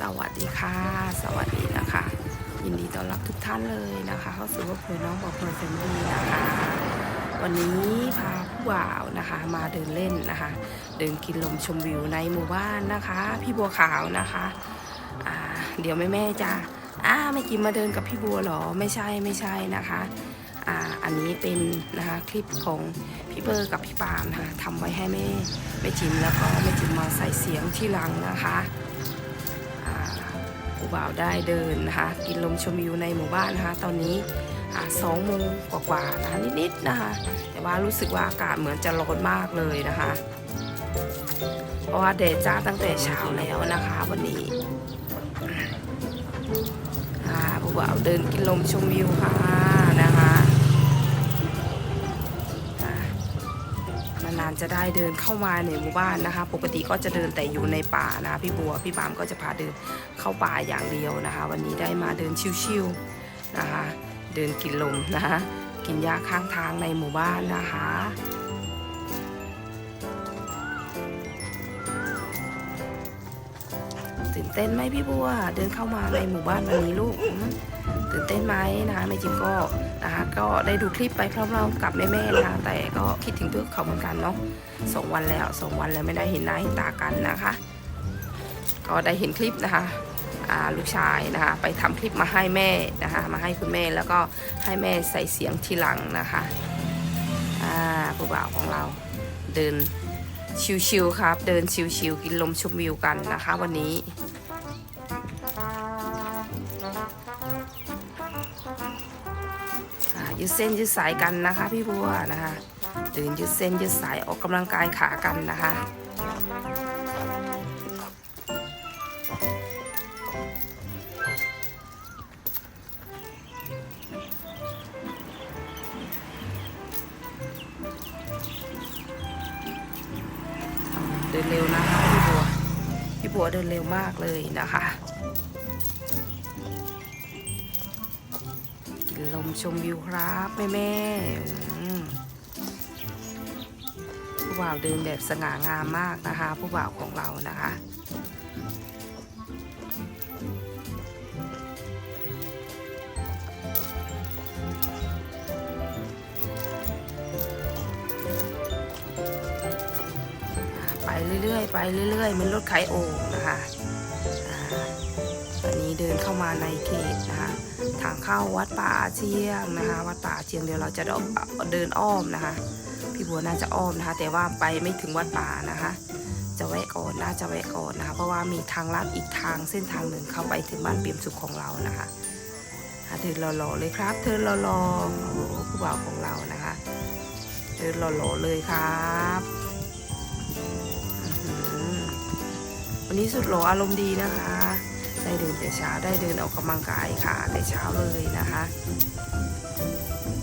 สวัสดีค่ะ สวัสดีนะคะ ยินดีต้อนรับทุกท่านเลยนะคะ เข้าสู่ว่าเพลนน้องบอกเพลินแฟมิลี่นะคะ วันนี้พาผู้บ่าวนะคะ มาเดินเล่นนะคะ เดินกินลมชมวิวในหมู่บ้านนะคะ พี่บัวขาวนะคะอ่าเดี๋ยวแม่แม่จะอ้าไม่กินมาเดินกับพี่บัวเหรอไม่ใช่ไม่ใช่นะคะอ่าอันนี้เป็นนะคะคลิปของพี่เบอร์กับพี่ปามนะคะทำไว้ให้แม่แม่จิมแล้วก็แม่จิมมาใส่เสียงที่หลังนะคะูบ่าวได้เดินนะคะ กินลมชมวิวในหมู่บ้านนะคะ ตอนนี้สองโมงกว่าๆนะคะนิดๆนะคะ แต่ว่ารู้สึกว่าอากาศเหมือนจะร้อนมากเลยนะคะ เพราะว่าแดดจ้าตั้งแต่เช้าแล้วนะคะวันนี้ผู้บ่าวเดินกินลมชมวิวค่ะนะคะ นานๆจะได้เดินเข้ามาในหมู่บ้านนะคะ ปกติก็จะเดินแต่อยู่ในป่านะพี่บัวพี่บามก็จะพาเดินเข้าป่าอย่างเดียวนะคะ วันนี้ได้มาเดินชิวๆนะคะ เดินกินลมนะคะ กินหญ้าข้างทางในหมู่บ้านนะคะ ตื่นเต้นไหมพี่บัว เดินเข้ามาในหมู่บ้านวันนี้ลูก ตื่นเต้นไหมนะคะแม่จิมก็นะคะก็ได้ดูคลิปไปพร้อมๆกับแม่ๆนะคะแต่ก็คิดถึงพวกเขาเหมือนกันเนาะสองวันแล้วสองวันแล้วไม่ได้เห็นหน้าเห็นตากันนะคะ ก็ได้เห็นคลิปนะคะลูกชายนะคะไปทำคลิปมาให้แม่นะคะมาให้คุณแม่แล้วก็ให้แม่ใส่เสียงทีหลังนะคะอ่าผู้บ่าวของเราเดิน ชิวๆครับ เดินชิวๆกินลมชมวิวกันนะคะ วันนี้ ยืดเส้นยืดสายกันนะคะ พี่บัวนะคะเดินยืดเส้นยืดสายออกกำลังกายขากันนะคะ วนะคะพี่บัวพี่บัวเดินเร็วมากเลยนะคะ กินลมชมวิวครับแม่แม่ผู้บ่าวเดินแบบสง่างามมากนะคะ ผู้บ่าวของเรานะคะ เรื่อยๆไปเรื่อยๆเหมันรถไขโอ่งนะคะอันนี้เดินเข้ามาในเขตนะคะทางเข้าวัดป่าเชียงนะคะ วัดป่าเชียงเดี๋ยวเราจะเดินอ้อมนะคะ พี่บัวน่าจะอ้อมนะคะ แต่ว่าไปไม่ถึงวัดป่านะคะ จะแวะก่อนน่าจะแวะก่อนนะคะ เพราะว่ามีทางลัดอีกทางเส้นทางหนึ่งเข้าไปถึงบ้านเปี่ยมสุขของเรานะคะอะเดินรอๆเลยครับเดินรอๆโอ้โหผู้บ่าวของเรานะคะเดินรอๆเลยครับ วันนี้สุดหล่ออารมณ์ดีนะคะ ได้เดินแต่เช้าได้เดินออกกำลังกายค่ะแต่เช้าเลยนะคะ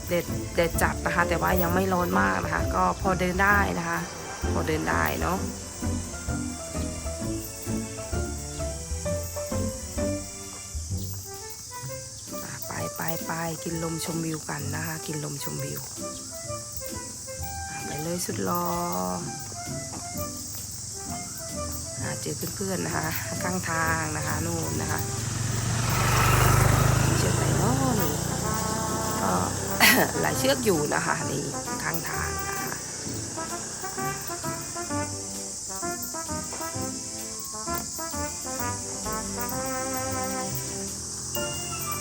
เด็ดเด็ดจัดนะคะ แต่ว่ายังไม่ร้อนมากนะคะ ก็พอเดินได้นะคะ พอเดินได้เนาะไปไปไปกินลมชมวิวกันนะคะ กินลมชมวิว ไปเลยสุดรออะ เจอเพื่อนๆนะคะ ข้างทางนะคะนู่นนะคะเชือกไหนเนาะนี่ก็หลายเชือกอยู่นะคะนี่ข้างทางนะคะ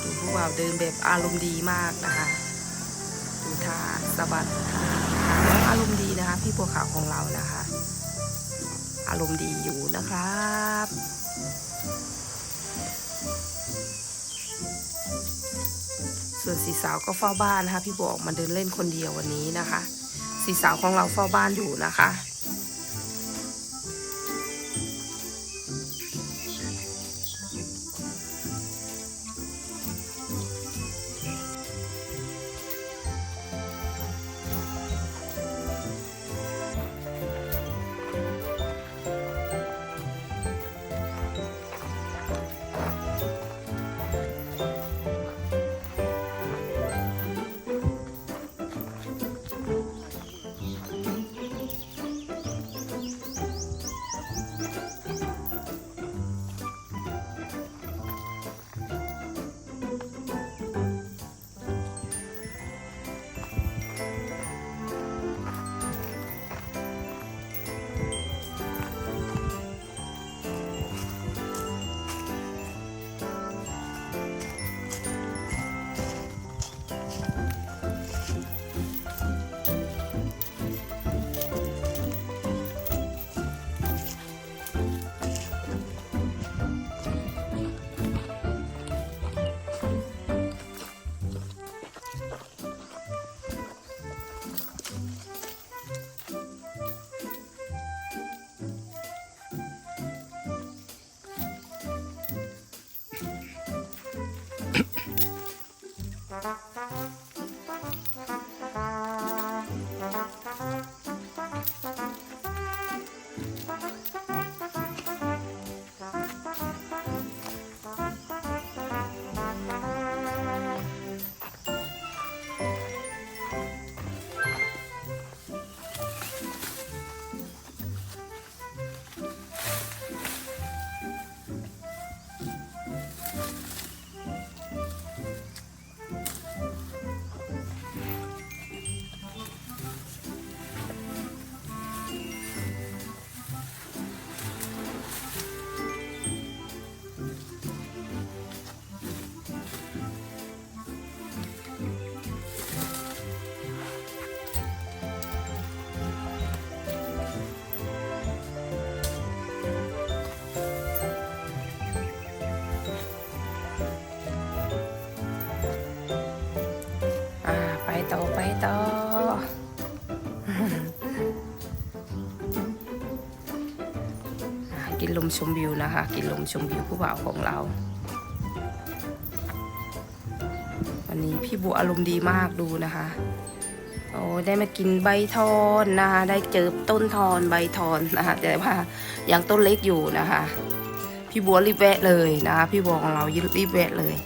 ดูผู้บ่าวเดินแบบอารมณ์ดีมากนะคะดูท่าสะบัดขาอารมณ์ดีนะคะ พี่บัวขาวของเรานะคะ อารมณ์ดีอยู่นะครับส่วนสีสาวก็เฝ้าบ้านนะคะ พี่บออกมาเดินเล่นคนเดียววันนี้นะคะ สีสาวของเราเฝ้าบ้านอยู่นะคะ ไปต่อ กินลมชมวิวนะคะ กินลมชมวิวผู้บ่าวของเรา วันนี้พี่บัวอารมณ์ดีมากดูนะคะโอ้ได้มากินใบทอนนะคะ ได้เจอต้นทอนใบทอนนะคะแต่ว่ายังต้นเล็กอยู่นะคะ พี่บัวรีบแวะเลยนะคะ พี่บัวของเรารีบแวะเลย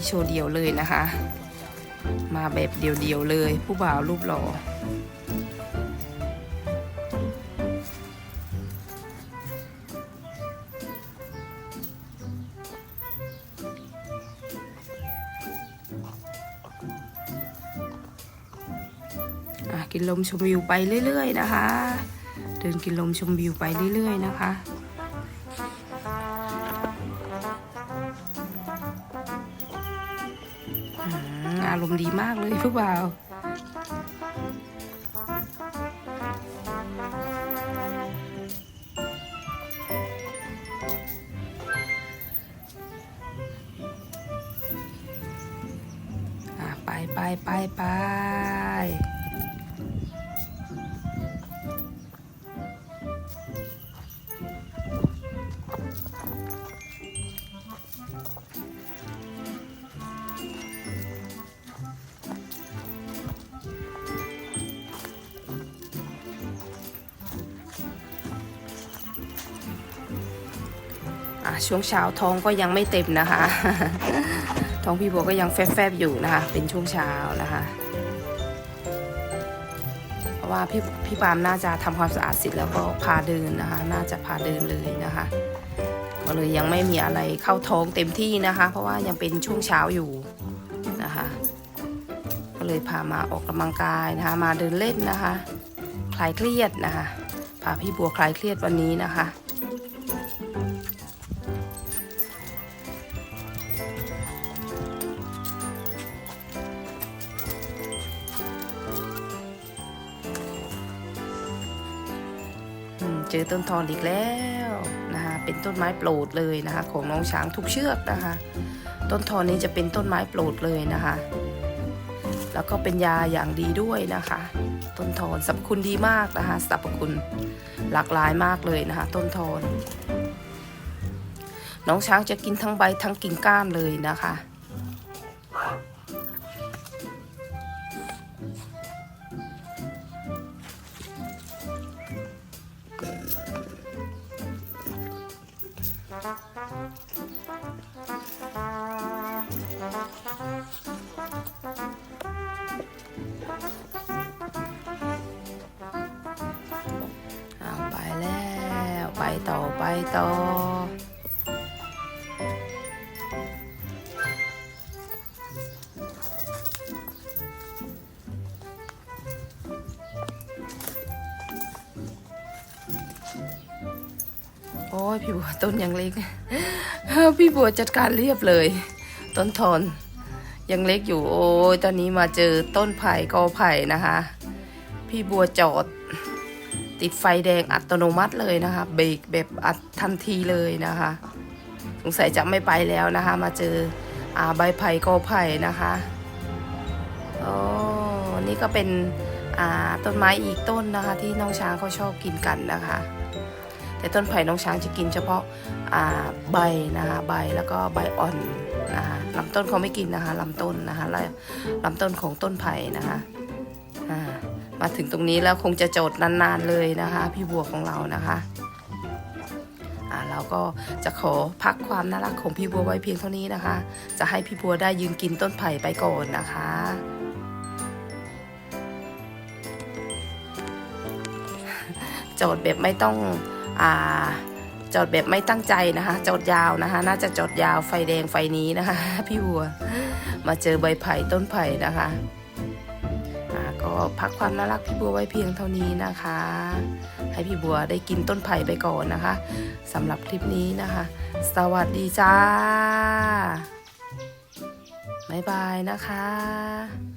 นี้โชว์เดียวเลยนะคะ มาแบบเดียวๆเลย ผู้บ่าวรูปหล่ออะกินลมชมวิวไปเรื่อย ๆ นะคะ เดินกินลมชมวิวไปเรื่อย ๆ นะคะ อารมณ์ดีมากเลยผู้บ่าวไปไปไปไป ช่วงเช้าท้องก็ยังไม่เต็มนะคะ ท้องพี่บัวก็ยังแฟบๆอยู่นะคะ เป็นช่วงเช้านะคะเพราะว่าพี่พี่ปามน่าจะทำความสะอาดเสร็จแล้วก็พาเดินนะคะ น่าจะพาเดินเลยนะคะ ก็เลยยังไม่มีอะไรเข้าท้องเต็มที่นะคะ เพราะว่ายังเป็นช่วงเช้าอยู่นะคะ ก็เลยพามาออกกำลังกายนะคะ มาเดินเล่นนะคะ คลายเครียดนะคะพาพี่บัวคลายเครียดวันนี้นะคะ เจอต้นทอนอีกแล้วนะคะเป็นต้นไม้โปรดเลยนะคะ ของน้องช้างทุกเชือกนะคะ ต้นทอนนี้จะเป็นต้นไม้โปรดเลยนะคะ แล้วก็เป็นยาอย่างดีด้วยนะคะ ต้นทอนสรรพคุณดีมากนะคะสรรพคุณหลากหลายมากเลยนะคะ ต้นทอนน้องช้างจะกินทั้งใบทั้งกิ่งก้านเลยนะคะ ต่อไปต่อ โอ้ยพี่บัวต้นยังเล็ก พี่บัวจัดการเรียบเลย ต้นทนยังเล็กอยู่โอ้ยตอนนี้มาเจอต้นไผ่กอไผ่นะคะ พี่บัวจอด ติดไฟแดงอัตโนมัติเลยนะคะ เบรกแบบอัดทันทีเลยนะคะ สงสัยจะไม่ไปแล้วนะคะ มาเจออใบไผ่กอไผ่นะคะโอ้นี่ก็เป็นต้นไม้อีกต้นนะคะ ที่น้องช้างเขาชอบกินกันนะคะ แต่ต้นไผ่น้องช้างจะกินเฉพาะาใบนะคะ ใบแล้วก็ใบอ่อนนะคะลำต้นเขาไม่กินนะคะลำต้นนะคะแล้วลำต้นของต้นไผ่นะคะอ่า มาถึงตรงนี้แล้วคงจะโจดนานๆเลยนะคะ พี่บัวของเรานะคะอ่าเราก็จะขอพักความน่ารักของพี่บัวไว้เพียงเท่านี้นะคะ จะให้พี่บัวได้ยืนกินต้นไผ่ไปก่อนนะคะโจทย์แบบไม่ต้องอ่าจอดแบบไม่ตั้งใจนะคะจอดยาวนะคะ น่าจะจอดยาวไฟแดงไฟนี้นะคะ พี่บัว มาเจอใบไผ่ต้นไผ่นะคะ พักความน่ารักพี่บัวไว้เพียงเท่านี้นะคะ ให้พี่บัวได้กินต้นไผ่ไปก่อนนะคะสำหรับคลิปนี้นะคะ สวัสดีจ้าบ๊ายบายนะคะ